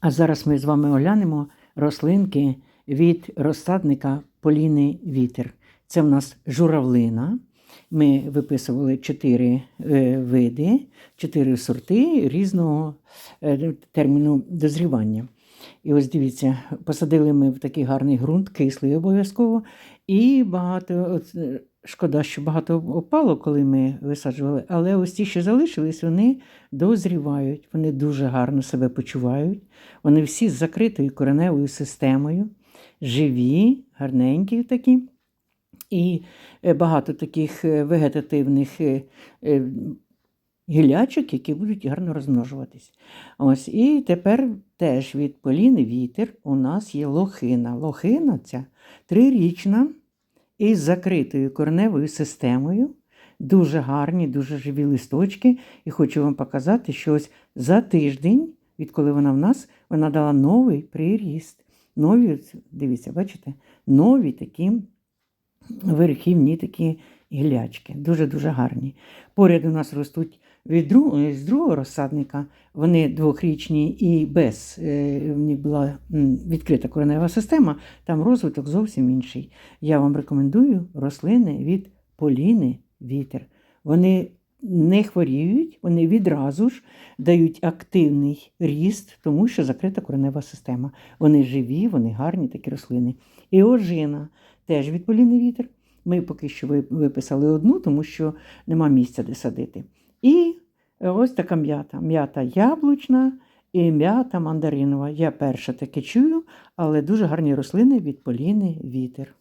А зараз ми з вами оглянемо рослинки від розсадника Поліни Вітер. Це в нас журавлина. Ми виписували чотири е, види, чотири сорти різного е, терміну дозрівання. І ось дивіться, посадили ми в такий гарний ґрунт, кислий обов'язково. І багато, е, шкода, що багато опало, коли ми висаджували, але ось ті, що залишились, вони дозрівають, вони дуже гарно себе почувають. Вони всі з закритою кореневою системою, живі, гарненькі такі. І е, багато таких е, вегетативних е, гілячок, які будуть гарно розмножуватись. Ось, і тепер теж від Поліни Вітер у нас є лохина. Лохина ця трирічна із закритою корневою системою. Дуже гарні, дуже живі листочки. І хочу вам показати, що ось за тиждень, відколи вона в нас, вона дала новий приріст. Нові, дивіться, бачите, нові такі верхівні такі гілячки. Дуже-дуже гарні. Поряд у нас ростуть від другого, з другого розсадника. Вони двохрічні і без е, в них була відкрита коренева система, там розвиток зовсім інший. Я вам рекомендую рослини від Поліни Вітер. Вони не хворіють, вони відразу ж дають активний ріст, тому що закрита коренева система. Вони живі, вони гарні такі рослини. І ожина теж від Поліни Вітер. Ми поки що ви- виписали одну, тому що нема місця, де садити. І ось така м'ята. М'ята яблучна і м'ята мандаринова. Я перша таке чую, але дуже гарні рослини від Поліни Вітер.